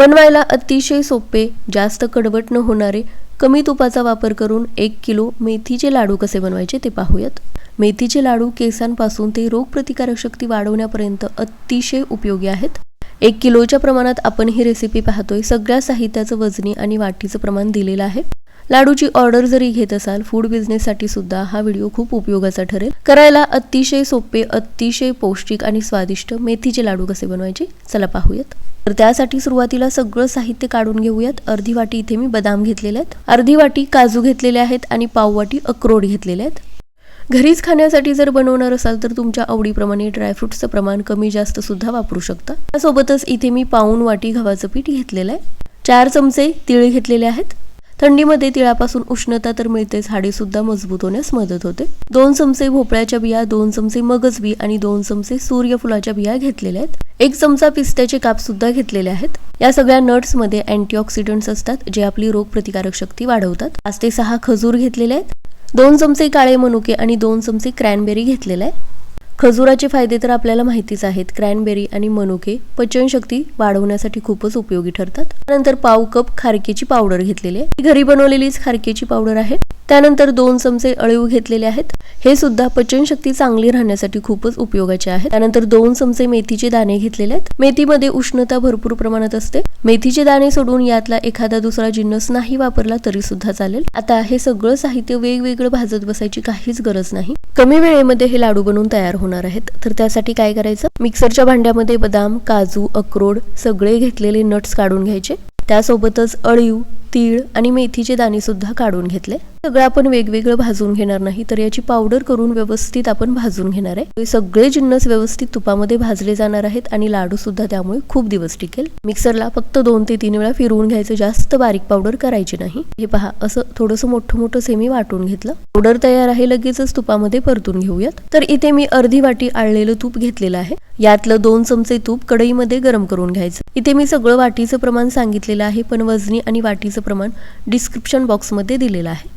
बनवायला अतिशय सोपे जास्त कडवट न होणारे कमी तुपाचा वापर करून एक किलो मेथीचे लाडू कसे बनवायचे ते पाहूयात. मेथीचे लाडू केसांपासून ते रोगप्रतिकारक शक्ती वाढवण्यापर्यंत अतिशय उपयोगी आहेत. एक किलोच्या प्रमाणात आपण ही रेसिपी पाहतोय. सगळ्या साहित्याचं वजनी आणि वाटीचं प्रमाण दिलेलं आहे. लाडूची ऑर्डर जरी घेत असाल फूड बिझनेससाठी सुद्धा हा व्हिडिओ खूप उपयोगाचा ठरेल. करायला अतिशय सोपे अतिशय पौष्टिक आणि स्वादिष्ट मेथीचे लाडू कसे बनवायचे चला पाहूयात. तर त्यासाठी सुरुवातीला सगळं साहित्य काढून घेऊयात. अर्धी वाटी इथे मी बदाम घेतलेले आहेत. अर्धी वाटी काजू घेतलेले आहेत आणि पाव वाटी अक्रोड घेतलेले आहेत. घरीच खाण्यासाठी जर बनवणार असाल तर तुमच्या आवडीप्रमाणे ड्रायफ्रुट्सचं प्रमाण कमी जास्त सुद्धा वापरू शकता. त्यासोबतच इथे मी पाऊन वाटी गव्हाचं पीठ घेतलेलं आहे. चार चमचे तीळ घेतलेले आहेत. थंडीमध्ये तिळापासून उष्णता तर मिळतेच हाडे सुद्धा मजबूत होण्यास मदत होते. दोन चमचे भोपळ्याच्या बिया दोन चमचे मगज बी आणि दोन चमचे सूर्यफुलाच्या बिया घेतलेल्या आहेत. एक चमचा पिस्त्याचे काप सुद्धा घेतलेले आहेत. या सगळ्या नट्समध्ये अँटीऑक्सिडंट्स असतात जे आपली रोगप्रतिकारक शक्ती वाढवतात. पाच ते सहा खजूर घेतलेले आहेत. दोन चमचे काळे मनुके आणि दोन चमचे क्रॅनबेरी घेतलेले आहे खजुराचे फायदे तर आपल्याला माहितीच आहेत. क्रॅनबेरी आणि मनुके पचनशक्ती वाढवण्यासाठी खूपच उपयोगी ठरतात. त्यानंतर पाव कप खारकेची पावडर घेतलेली आहे. घरी बनवलेलीच खारकेची पावडर आहे. त्यानंतर दोन चमचे अळीव घेतलेले आहेत. हे सुद्धा पचनशक्ती चांगली राहण्यासाठी खूपच उपयोगाचे आहे. त्यानंतर दोन चमचे मेथीचे दाणे घेतलेले आहेत. मेथीमध्ये उष्णता भरपूर प्रमाणात असते. मेथीचे दाणे सोडून यातला एखादा दुसरा जिन्नस नाही वापरला तरी सुद्धा चालेल. आता हे सगळं साहित्य वेगवेगळं भाजत बसायची काहीच गरज नाही. कमी वेळेमध्ये हे लाडू बनवून तयार होणार आहेत. तर त्यासाठी काय करायचं? मिक्सरच्या भांड्यामध्ये बदाम काजू अक्रोड सगळे घेतलेले नट्स काढून घ्यायचे. त्यासोबतच अळीव तीळ आणि मेथीचे दाणे सुद्धा काढून घेतले. सगळं आपण वेगवेगळं भाजून घेणार नाही तर याची पावडर करून व्यवस्थित आपण भाजून घेणार आहे. हे सगळे जिन्नस व्यवस्थित तुपामध्ये भाजले जाणार आहेत आणि लाडू सुद्धा त्यामुळे खूप दिवस टिकेल. मिक्सरला फक्त दोन ते तीन वेळा फिरवून घ्यायचं जास्त बारीक पावडर करायची नाही. हे पहा असं थोडंसं मोठं मोठं सेमी वाटून घेतलं. पावडर तयार आहे लगेचच तुपामध्ये परतून घेऊयात. तर इथे मी अर्धी वाटी आळलेलं तूप घेतलेलं आहे. यातलं दोन चमचे तूप कढईमध्ये गरम करून घ्यायचं. इथे मी सगळं वाटीचं प्रमाण सांगितलेलं आहे पण वजनी आणि वाटीचं प्रमाण डिस्क्रिप्शन बॉक्समध्ये दिलेलं आहे.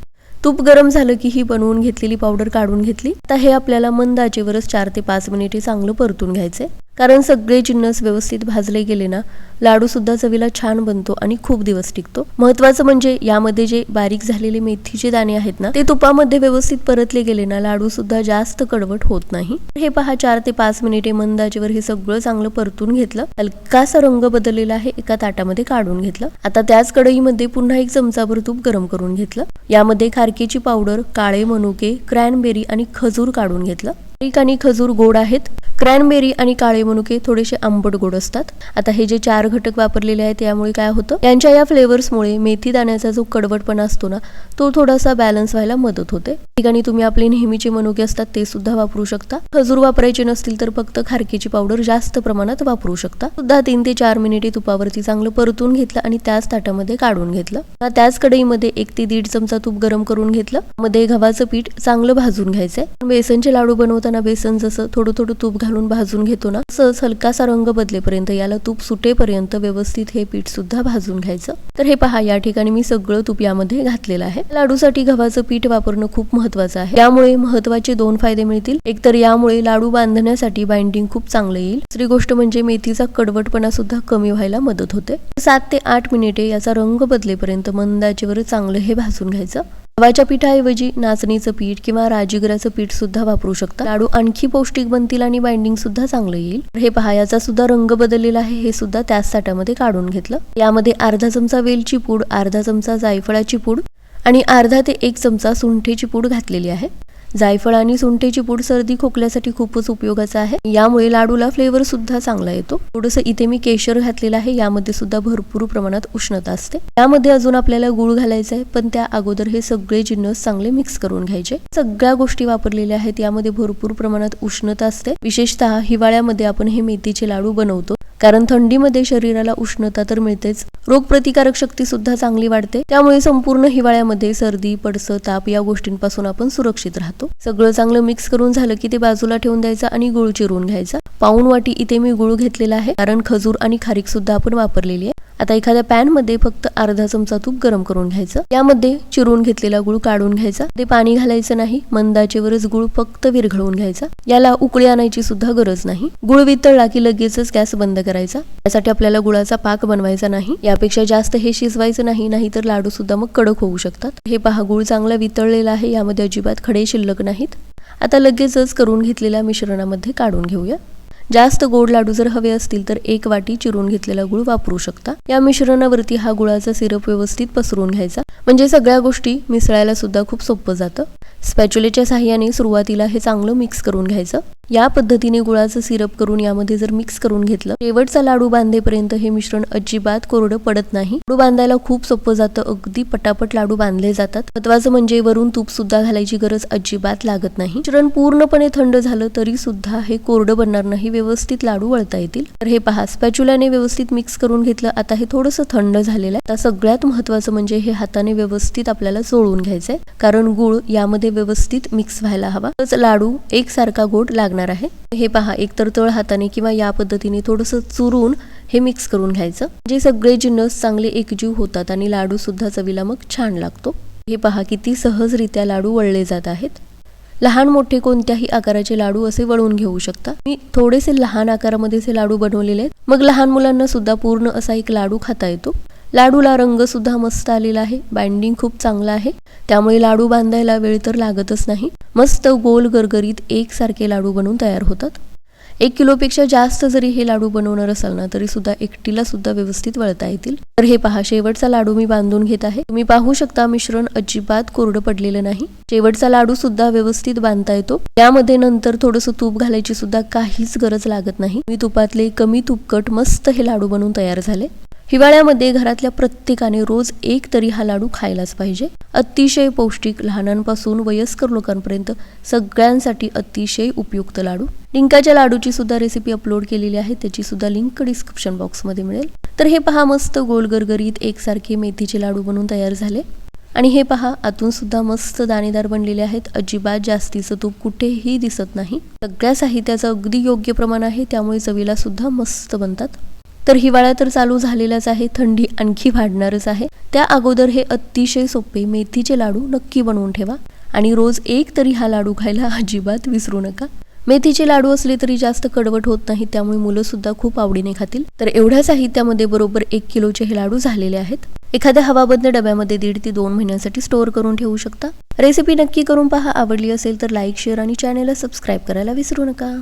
तूप गरम झालं की ही बनवून घेतलेली पावडर काढून घेतली. आता हे आपल्याला मंद आचेवरच चार ते पाच मिनिटे चांगलं परतून घ्यायचे कारण सगळे जिन्नस व्यवस्थित भाजले गेले ना लाडू सुद्धा चवीला छान बनतो आणि खूप दिवस टिकतो. महत्वाचं म्हणजे यामध्ये जे बारीक झालेले मेथीचे दाणे आहेत ना ते तुपामध्ये व्यवस्थित परतले गेले ना लाडू सुद्धा जास्त कडवट होत नाही. हे पहा चार ते पाच मिनिटे मंद हे सगळं चांगलं परतून घेतलं. हलकासा रंग बदललेला आहे एका ताटामध्ये काढून घेतलं. आता त्याच कढईमध्ये पुन्हा एक चमचाभर तूप गरम करून घेतलं. यामध्ये खारकेची पावडर काळे मनुके क्रॅनबेरी आणि खजूर काढून घेतलं. खारीक आणि खजूर गोड आहेत. क्रॅनबेरी आणि काळे मनुके थोडेसे आंबट गोड असतात. आता हे जे चार घटक वापरलेले आहेत त्यामुळे काय होतं? यांच्या या फ्लेवर्समुळे मेथी दाण्याचा जो कडवटपणा असतो ना तो थोडासा बॅलन्स व्हायला मदत होते. ठिकाणी तुम्ही आपले नेहमीचे मनुके असतात ते सुद्धा वापरू शकता. खजूर वापरायचे नसतील तर फक्त खारकीची पावडर जास्त प्रमाणात वापरू शकता. सुद्धा तीन ते चार मिनिटे तुपावरती चांगलं परतून घेतलं आणि त्याच ताटामध्ये काढून घेतलं. त्याच कढईमध्ये एक ते दीड चमचा तूप गरम करून घेतलं. मध्ये गव्हाचं पीठ चांगलं भाजून घ्यायचंय. बेसनचे लाडू बनवताना बेसन जसं थोडं थोडं तूप घालून भाजून घेतो ना तसंच हलकासा रंग बदलेपर्यंत याला तूप सुटेपर्यंत व्यवस्थित हे पीठ सुद्धा भाजून घ्यायचं. तर हे पहा या ठिकाणी मी सगळं तूप यामध्ये घातलेलं आहे. लाडूसाठी गव्हाचं पीठ वापरणं खूप महत्वाचं आहे. यामुळे महत्त्वाचे दोन फायदे मिळतील. एक तर यामुळे लाडू बांधण्यासाठी बाइंडिंग खूप चांगलं येईल. दुसरी गोष्ट म्हणजे मेथीचा कडवटपणा सुद्धा कमी व्हायला मदत होते. सात ते आठ मिनिटे याचा रंग बदलेपर्यंत मंदाचेवर चांगलं हे भाजून घ्यायचं. गव्हाच्या पिठाऐवजी नाचणीचं पीठ किंवा राजगिराचं पीठ सुद्धा वापरू शकता. लाडू आणखी पौष्टिक बनतील आणि बाइंडिंग सुद्धा चांगलं येईल. हे पहायाचा सुद्धा रंग बदललेला आहे हे सुद्धा त्याच ताटामध्ये काढून घेतलं. यामध्ये अर्धा चमचा वेलची पूड अर्धा चमचा जायफळाची पूड आणि अर्धा ते एक चमचा सुंठेची पूड घातलेली आहे. जायफळ आणि सुंठेची पूड सर्दी खोकल्यासाठी खूपच उपयोगाचा आहे. यामुळे लाडूला फ्लेवर सुद्धा चांगला येतो. थोडंसं इथे मी केशर घातलेलं आहे यामध्ये सुद्धा भरपूर प्रमाणात उष्णता असते. यामध्ये अजून आपल्याला गुळ घालायचा आहे पण त्या अगोदर हे सगळे जिन्नस चांगले मिक्स करून घ्यायचे. सगळ्या गोष्टी वापरलेल्या आहेत यामध्ये भरपूर प्रमाणात उष्णता असते. विशेषतः हिवाळ्यामध्ये आपण हे मेथीचे लाडू बनवतो. कारण थंडीमध्ये शरीराला उष्णता तर मिळतेच. रोगप्रतिकारक शक्ती सुद्धा चांगली वाढते. त्यामुळे संपूर्ण हिवाळ्यामध्ये सर्दी पडसं ताप या गोष्टींपासून आपण सुरक्षित राहतो. सगळं चांगलं मिक्स करून झालं की ते बाजूला ठेवून द्यायचं आणि गुळ चिरून घ्यायचा. पाऊन वाटी इथे मी गुळ घेतलेला आहे. कारण खजूर आणि खारीक सुद्धा आपण वापरलेली आहे. आता एखाद्या पॅनमध्ये फक्त अर्धा चमचा तूप गरम करून घ्यायचं. यामध्ये चिरून घेतलेला गुळ काढून घ्यायचा. ते पाणी घालायचं नाही मंदाचेवरच गुळ फक्त विरघळून घ्यायचा. याला उकळी आणायची सुद्धा गरज नाही. गुळ वितळला की लगेचच गॅस बंद करायचा. यासाठी आपल्याला गुळाचा पाक बनवायचा नाही. यापेक्षा जास्त हे शिजवायचं नाही नाहीतर लाडू सुद्धा मग कडक होऊ शकतात. हे पहा गुळ चांगला वितळलेला आहे यामध्ये अजिबात खडे शिल्लक नाहीत. आता लगेचच करून घेतलेल्या मिश्रणामध्ये काढून घेऊया. जास्त गोड लाडू जर हवे असतील तर एक वाटी चिरून घेतलेला गुळ वापरू शकता. या मिश्रणावरती हा गुळाचा सिरप व्यवस्थित पसरून घ्यायचा. म्हणजे सगळ्या गोष्टी मिसळायला सुद्धा खूप सोपं जातं. स्पॅच्युलेच्या साह्याने सुरुवातीला हे चांगलं मिक्स करून घ्यायचं. या पद्धतीने गुळाचं सिरप करून यामध्ये जर मिक्स करून घेतलं शेवटचा लाडू बांधेपर्यंत हे मिश्रण अजिबात कोरडं पडत नाही. लाडू बांधायला खूप सोपं जातं अगदी पटापट लाडू बांधले जातात. महत्वाचं म्हणजे वरून तूप सुद्धा घालायची गरज अजिबात लागत नाही. मिश्रण पूर्णपणे थंड झालं तरी सुद्धा हे कोरडं बनणार नाही व्यवस्थित लाडू वळता येतील. तर हे पहा स्पॅच्युलाने व्यवस्थित मिक्स करून घेतलं आता हे थोडंसं थंड झालेलं आहे. आता सगळ्यात महत्वाचं म्हणजे हे हाताने व्यवस्थित आपल्याला चोळून घ्यायचंय कारण गुळ यामध्ये व्यवस्थित मिक्स व्हायला हवा. तच लाडू एकसारखा गोड लागणार आहे. हे पहा एकतर तळ हाताने किंवा या पद्धतीने थोडंसं चुरून हे मिक्स करून घ्यायचं. जे सगळे जिन्नस चांगले एकजीव होतात आणि लाडू सुद्धा चवीला मग छान लागतो. हे पहा किती सहजरित्या लाडू वळले जात आहेत. लहान मोठे कोणत्याही आकाराचे लाडू असे वळून घेऊ शकता. मी थोडेसे लहान आकारामध्ये लाडू बनवलेले आहेत. मग लहान मुलांना सुद्धा पूर्ण असा एक लाडू खाता येतो. लाडूला रंग सुद्धा मस्त आलेला आहे. बाइंडिंग खूप चांगला आहे. त्यामुळे लाडू बांधायला वेळ तर लागतच नाही. मस्त गोल गरगरीत एकसारखे लाडू बनवून तयार होतात. एक किलोपेक्षा जास्त जरी हे लाडू बनवणार असाल ना तरी सुद्धा एकटीला सुद्धा व्यवस्थित वळता येतील. तर हे पहा शेवटचा लाडू मी बांधून घेत आहे. तुम्ही पाहू शकता मिश्रण अजिबात कोरडं पडलेलं नाही. शेवटचा लाडू सुद्धा व्यवस्थित बांधता येतो. यामध्ये नंतर थोडंसं तूप घालायची सुद्धा काहीच गरज लागत नाही. मी तुपातले कमी तुपकट मस्त हे लाडू बनवून तयार झाले. हिवाळ्यामध्ये घरातल्या प्रत्येकाने रोज एक तरी हा लाडू खायलाच पाहिजे. अतिशय पौष्टिक लहानांपासून वयस्कर लोकांपर्यंत सगळ्यांसाठी अतिशय उपयुक्त लाडू. डिंकाच्या लाडूची सुद्धा रेसिपी अपलोड केलेली आहे त्याची सुद्धा लिंक डिस्क्रिप्शन बॉक्समध्ये मिळेल. तर हे पहा मस्त गोल गरगरीत एकसारखे मेथीचे लाडू बनवून तयार झाले. आणि हे पहा आतून सुद्धा मस्त दाणेदार बनलेले आहेत. अजिबात जास्तीचं तूप कुठेही दिसत नाही. सगळ्या साहित्याचं अगदी योग्य प्रमाण आहे त्यामुळे चवीला सुद्धा मस्त बनतात. तर हिवाळा तर चालू झालेलाच आहे थंडी आणखी वाढणारच आहे. त्या अगोदर हे अतिशय सोपे मेथीचे लाडू नक्की बनवून ठेवा. आणि रोज एक तरी हा लाडू खायला अजिबात विसरू नका. मेथीचे लाडू असले तरी जास्त कडवट होत नाही त्यामुळे मुलं सुद्धा खूप आवडीने खातील. तर एवढ्या साहित्यामध्ये बरोबर एक किलोचे हे लाडू झालेले आहेत. एखाद्या हवाबंद डब्यामध्ये दीड ते दोन महिन्यांसाठी स्टोअर करून ठेवू शकता. रेसिपी नक्की करून पहा. आवडली असेल तर लाईक शेअर आणि चॅनेलला सबस्क्राईब करायला विसरू नका.